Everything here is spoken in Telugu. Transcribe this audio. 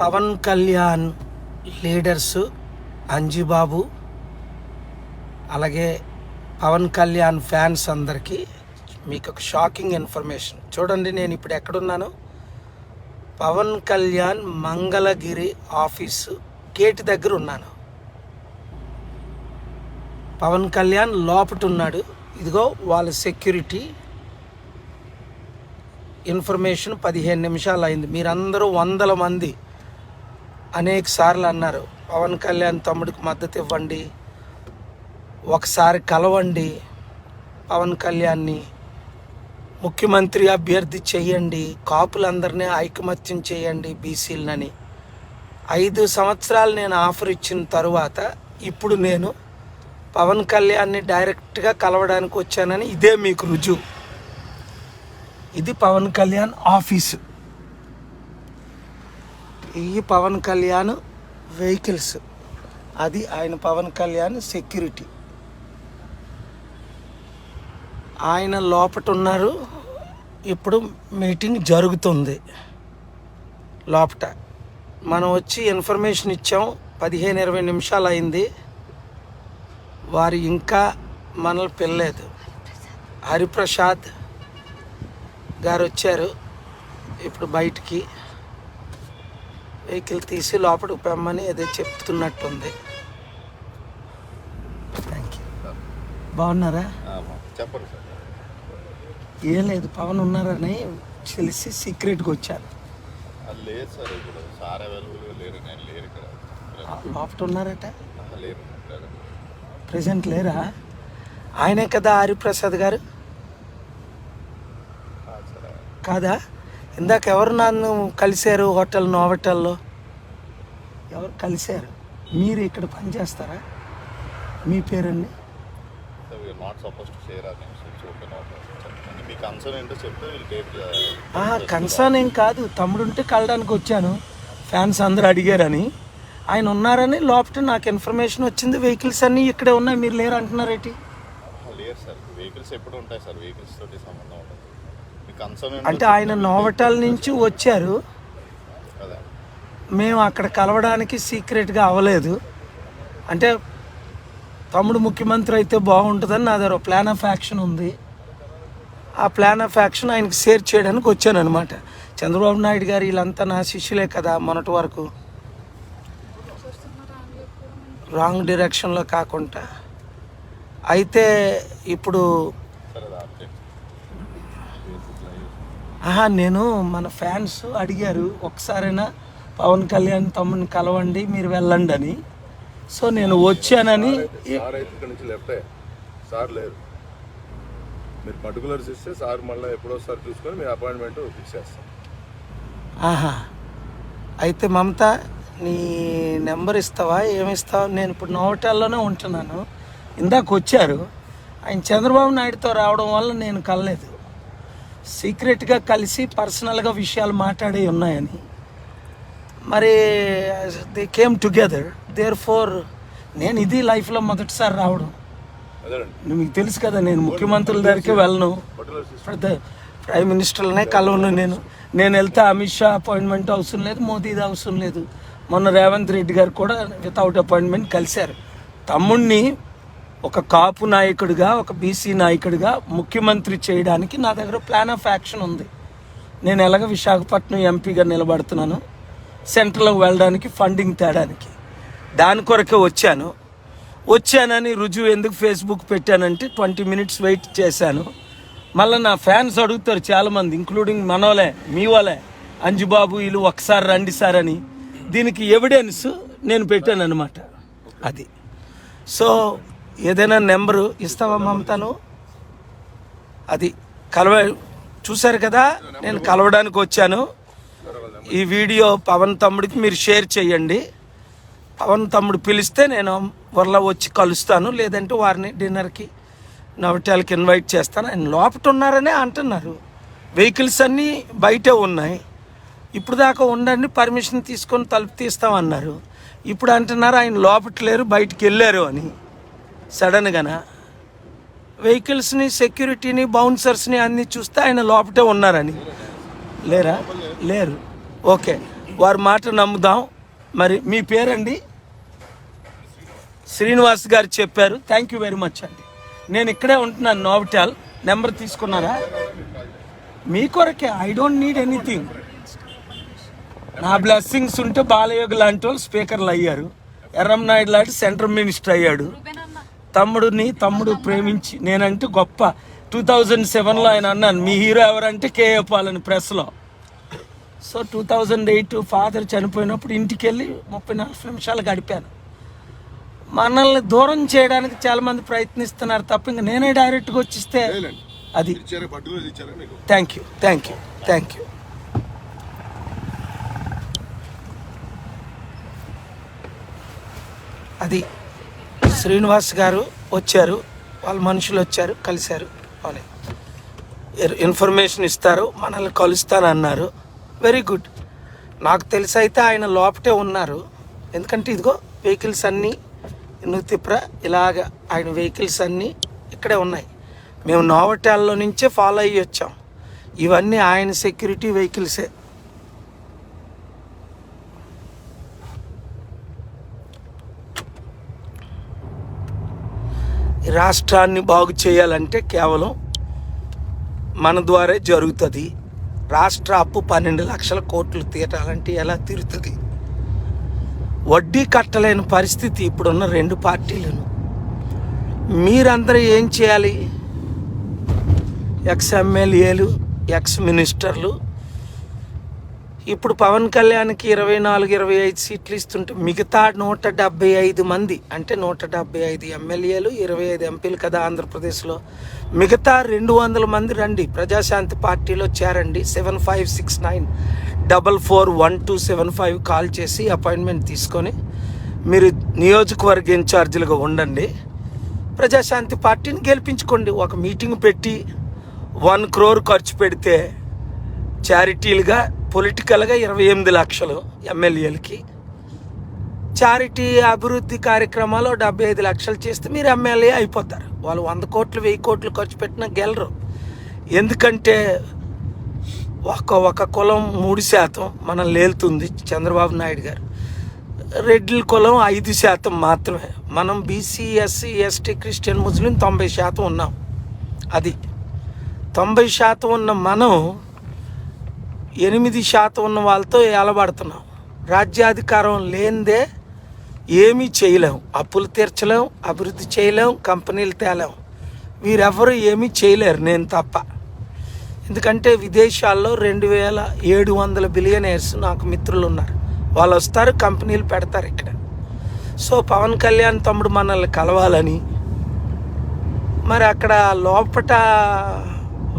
పవన్ కళ్యాణ్ లీడర్స్ అంజిబాబు అలాగే పవన్ కళ్యాణ్ ఫ్యాన్స్ అందరికీ మీకు ఒక షాకింగ్ ఇన్ఫర్మేషన్. చూడండి నేను ఇప్పుడు ఎక్కడున్నాను. పవన్ కళ్యాణ్ మంగళగిరి ఆఫీసు గేట్ దగ్గర ఉన్నాను. పవన్ కళ్యాణ్ లోపట ఉన్నాడు ఇదిగో వాళ్ళ సెక్యూరిటీ ఇన్ఫర్మేషన్ పదిహేను నిమిషాలు అయింది. మీరందరూ వందల మంది అనేక సార్లు అన్నారు పవన్ కళ్యాణ్ తమ్ముడికి మద్దతు ఇవ్వండి ఒకసారి కలవండి పవన్ కళ్యాణ్ని ముఖ్యమంత్రి అభ్యర్థి చేయండి కాపులందరినీ ఐకమత్యం చేయండి బీసీలని ఐదు సంవత్సరాలు నేను ఆఫర్ ఇచ్చిన తరువాత ఇప్పుడు నేను పవన్ కళ్యాణ్ని డైరెక్ట్గా కలవడానికి వచ్చానని ఇదే మీకు రుజువు. ఇది పవన్ కళ్యాణ్ ఆఫీసు. ఈ పవన్ కళ్యాణ్ వెహికల్స్. అది ఆయన పవన్ కళ్యాణ్ సెక్యూరిటీ. ఆయన లోపట ఉన్నారు ఇప్పుడు మీటింగ్ జరుగుతుంది. లోపట. మనం వచ్చి ఇన్ఫర్మేషన్ ఇచ్చాం. పదిహేను ఇరవై నిమిషాలు అయింది. వారు ఇంకా మనల్ని పిల్లలేదు హరిప్రసాద్ గారు వచ్చారు. ఇప్పుడు బయటికి. వెహికల్ తీసి లోపలికి పెమ్మని ఏదో చెప్తున్నట్టుంది. థ్యాంక్ యూ బాగున్నారా? చెప్పరు సార్. ఏం లేదు పవన్ ఉన్నారని తెలిసి సీక్రెట్గా వచ్చాను అది లేదు సార్ ఇప్పుడు సార్ అవైలబుల్గా లేరు నేను లేరు ఇక్కడ. లోపట ఉన్నారట? లేరు. ప్రజెంట్ లేరా? ఆయనే కదా హరిప్రసాద్ గారు? కాదా? ఇందాక ఎవరు నన్ను కలిశారు హోటల్ నోవటల్లో? ఎవరు కలిశారు? మీరు ఇక్కడ పనిచేస్తారా మీ పేరండి? కన్సర్న్ కన్సర్న్ ఏం కాదు. తమ్ముడు ఉంటే కలడానికి వచ్చాను. ఫ్యాన్స్ అందరూ అడిగారని. ఆయన ఉన్నారని లోపల నాకు ఇన్ఫర్మేషన్ వచ్చింది. వెహికల్స్ అన్నీ ఇక్కడే ఉన్నాయి. మీరు లేరు అంటున్నారేంటి లేరు సార్. వెహికల్స్ ఎప్పుడు ఉంటాయి సార్. వెహికల్స్ తోటి సంబంధం అంటే ఆయన నోవటల్ నుంచి వచ్చారు. మేము అక్కడ కలవడానికి సీక్రెట్గా అవ్వలేదు. అంటే తమ్ముడు ముఖ్యమంత్రి అయితే బాగుంటుందని నా దగ్గర ప్లాన్ ఆఫ్ యాక్షన్ ఉంది. ఆ ప్లాన్ ఆఫ్ యాక్షన్ ఆయనకి షేర్ చేయడానికి వచ్చాను అనమాట చంద్రబాబు నాయుడు గారు వీళ్ళంతా నా శిష్యులే కదా మొన్నటి వరకు. రాంగ్ డైరెక్షన్లో కాకుండా. అయితే ఇప్పుడు ఆహా నేను మన ఫ్యాన్స్ అడిగారు ఒకసారైనా పవన్ కళ్యాణ్ తమ్ముని కలవండి మీరు వెళ్ళండి అని. సో నేను వచ్చానని. సార్ అయితే ఇక్కడ నుంచి లెఫ్టే సార్ లేరు. మీరు పర్టికులర్స్ ఇస్తే సార్ మళ్ళీ ఎప్పుడో సార్ చూసుకొని మీ అపాయింట్మెంట్ ఫిక్స్ చేస్తాం ఆహా. అయితే మమత నీ నెంబర్ ఇస్తావా? ఏమి ఇస్తావా? నేను ఇప్పుడు నోవటాల్లోనే ఉంటున్నాను. ఇందాక వచ్చారు. ఆయన చంద్రబాబు నాయుడుతో రావడం వల్ల నేను కలలేదు. సీక్రెట్గా కలిసి పర్సనల్గా విషయాలు మాట్లాడి ఉన్నాయని. మరి they came together there for నేను ఇది లైఫ్లో మొదటిసారి రావడం. మీకు తెలుసు కదా నేను ముఖ్యమంత్రుల దగ్గరికి వెళ్ళను. ప్రైమ్ మినిస్టర్లనే కలవను నేను. నేను వెళ్తే అమిత్ షా అపాయింట్మెంట్ అవసరం లేదు మోదీది అవసరం లేదు. మొన్న రేవంత్ రెడ్డి గారు కూడా వితౌట్ అపాయింట్మెంట్ కలిశారు. తమ్ముణ్ణి ఒక కాపు నాయకుడిగా ఒక బీసీ నాయకుడిగా ముఖ్యమంత్రి చేయడానికి నా దగ్గర ప్లాన్ ఆఫ్ యాక్షన్ ఉంది. నేను ఎలాగ విశాఖపట్నం ఎంపీగా నిలబడుతున్నాను సెంట్రల్కి వెళ్ళడానికి ఫండింగ్ తేడానికి. దాని కొరకే వచ్చాను. వచ్చానని రుజువు ఎందుకు ఫేస్బుక్ పెట్టానంటే ట్వంటీ మినిట్స్ వెయిట్ చేశాను. మళ్ళీ నా ఫ్యాన్స్ అడుగుతారు చాలామంది ఇంక్లూడింగ్ మనోలే మీ వాళ్ళే అంజుబాబు వీళ్ళు ఒకసారి రండి సార్ అని. దీనికి ఎవిడెన్స్ నేను పెట్టాను అనమాట అది. సో ఏదైనా నెంబరు ఇస్తావా మమతను అది కలవ చూశారు కదా? నేను కలవడానికి వచ్చాను. ఈ వీడియో పవన్ తమ్ముడికి మీరు షేర్ చేయండి. పవన్ తమ్ముడు పిలిస్తే నేను వరలా వచ్చి కలుస్తాను. లేదంటే వారిని డిన్నర్కి నవటాలకి ఇన్వైట్ చేస్తాను. ఆయన లోపట ఉన్నారనే అంటున్నారు. వెహికల్స్ అన్నీ బయటే ఉన్నాయి. ఇప్పుడు దాకా ఉండండి పర్మిషన్ తీసుకొని తలుపు తీస్తామన్నారు. ఇప్పుడు అంటున్నారు ఆయన లోపట లేరు బయటికి వెళ్ళారు అని. సడన్గానా వెహికల్స్ని సెక్యూరిటీని బౌన్సర్స్ని అన్నీ చూస్తే ఆయన లోపటే ఉన్నారని. లేరా? లేరు. ఓకే. వారి మాట నమ్ముదాం. మరి మీ పేరండి? శ్రీనివాస్ గారు చెప్పారు. థ్యాంక్ యూ వెరీ మచ్ అండి. నేను ఇక్కడే ఉంటున్నాను నోవిటాల్. నెంబర్ తీసుకున్నారా? మీ కొరకే. ఐ డోంట్ నీడ్ ఎనీథింగ్ నా బ్లెస్సింగ్స్ ఉంటే బాలయోగి లాంటి వాళ్ళు స్పీకర్లు అయ్యారు. ఎర్రంనాయుడు లాంటి సెంట్రల్ మినిస్టర్ అయ్యాడు. తమ్ముడిని తమ్ముడు ప్రేమించి నేనంటే గొప్ప. టూ థౌజండ్ సెవెన్లో ఆయన అన్నాను మీ హీరో ఎవరంటే కేఏ పాల్ అని ప్రెస్లో. So two thousand eight father చనిపోయినప్పుడు ఇంటికి వెళ్ళి ముప్పై నలభై నిమిషాలు గడిపాను. మనల్ని దూరం చేయడానికి చాలా మంది ప్రయత్నిస్తున్నారు తప్ప ఇంక నేనే డైరెక్ట్గా వచ్చిస్తే అది. Thank you thank you thank you అది. శ్రీనివాస్ గారు వచ్చారు. వాళ్ళ మనుషులు వచ్చారు కలిశారు. అని ఇన్ఫర్మేషన్ ఇస్తారు మనల్ని కలుస్తానన్నారు. Very good. నాకు తెలిసి అయితే ఆయన లోపటే ఉన్నారు. ఎందుకంటే ఇదిగో వెహికల్స్ అన్నీ నూతిప్ర ఇలాగ ఆయన వెహికల్స్ అన్నీ ఇక్కడే ఉన్నాయి. మేము నోవటాల్లో నుంచే ఫాలో అయ్యి వచ్చాం. ఇవన్నీ ఆయన సెక్యూరిటీ వెహికల్సే. రాష్ట్రాన్ని బాగు చేయాలంటే కేవలం మన ద్వారే జరుగుతుంది. రాష్ట్ర అప్పు పన్నెండు లక్షల కోట్లు తీరాలంటే ఎలా తీరుతుంది? వడ్డీ కట్టలేని పరిస్థితి ఇప్పుడున్న రెండు పార్టీలను. మీరందరూ ఏం చేయాలి? ఎక్స్ ఎమ్మెల్యేలు ఎక్స్ మినిస్టర్లు ఇప్పుడు పవన్ కళ్యాణ్కి ఇరవై నాలుగు ఇరవై ఐదు సీట్లు ఇస్తుంటే మిగతా నూట డెబ్బై ఐదు మంది అంటే నూట డెబ్బై ఐదు ఎమ్మెల్యేలు ఇరవై ఐదు ఎంపీలు కదా ఆంధ్రప్రదేశ్లో. మిగతా రెండు వందల మంది రండి ప్రజాశాంతి పార్టీలో చేరండి. Seven five six nine double four one two seven five call చేసి అపాయింట్మెంట్ తీసుకొని మీరు నియోజకవర్గ ఇన్ఛార్జీలుగా ఉండండి. ప్రజాశాంతి పార్టీని గెలిపించుకోండి. ఒక మీటింగ్ పెట్టి వన్ క్రోర్ ఖర్చు పెడితే చారిటీలుగా పొలిటికల్గా ఇరవై ఎనిమిది లక్షలు ఎమ్మెల్యేలకి. చారిటీ అభివృద్ధి కార్యక్రమాలు డెబ్బై ఐదు లక్షలు చేస్తే మీరు ఎమ్మెల్యే అయిపోతారు. వాళ్ళు వంద కోట్లు వెయ్యి కోట్లు ఖర్చు పెట్టినా గెలరు. ఎందుకంటే ఒక ఒక కులం మూడు శాతం మనం లేలుతుంది చంద్రబాబు నాయుడు గారు. రెడ్ల కులం ఐదు శాతం మాత్రమే. మనం BC SC ST Christian Muslim తొంభై శాతం ఉన్నాం. అది తొంభై శాతం ఉన్న మనం ఎనిమిది శాతం ఉన్న వాళ్ళతో ఏలబడుతున్నాం. రాజ్యాధికారం లేనిదే ఏమీ చేయలేం. అప్పులు తీర్చలేం అభివృద్ధి చేయలేం కంపెనీలు తేలేం. వీరెవరు ఏమీ చేయలేరు నేను తప్ప. ఎందుకంటే విదేశాల్లో రెండు వేల ఏడు వందల బిలియనర్స్ నాకు మిత్రులు ఉన్నారు వాళ్ళు వస్తారు కంపెనీలు పెడతారు ఇక్కడ. సో పవన్ కళ్యాణ్ తమ్ముడు మనల్ని కలవాలని మరి అక్కడ లోపట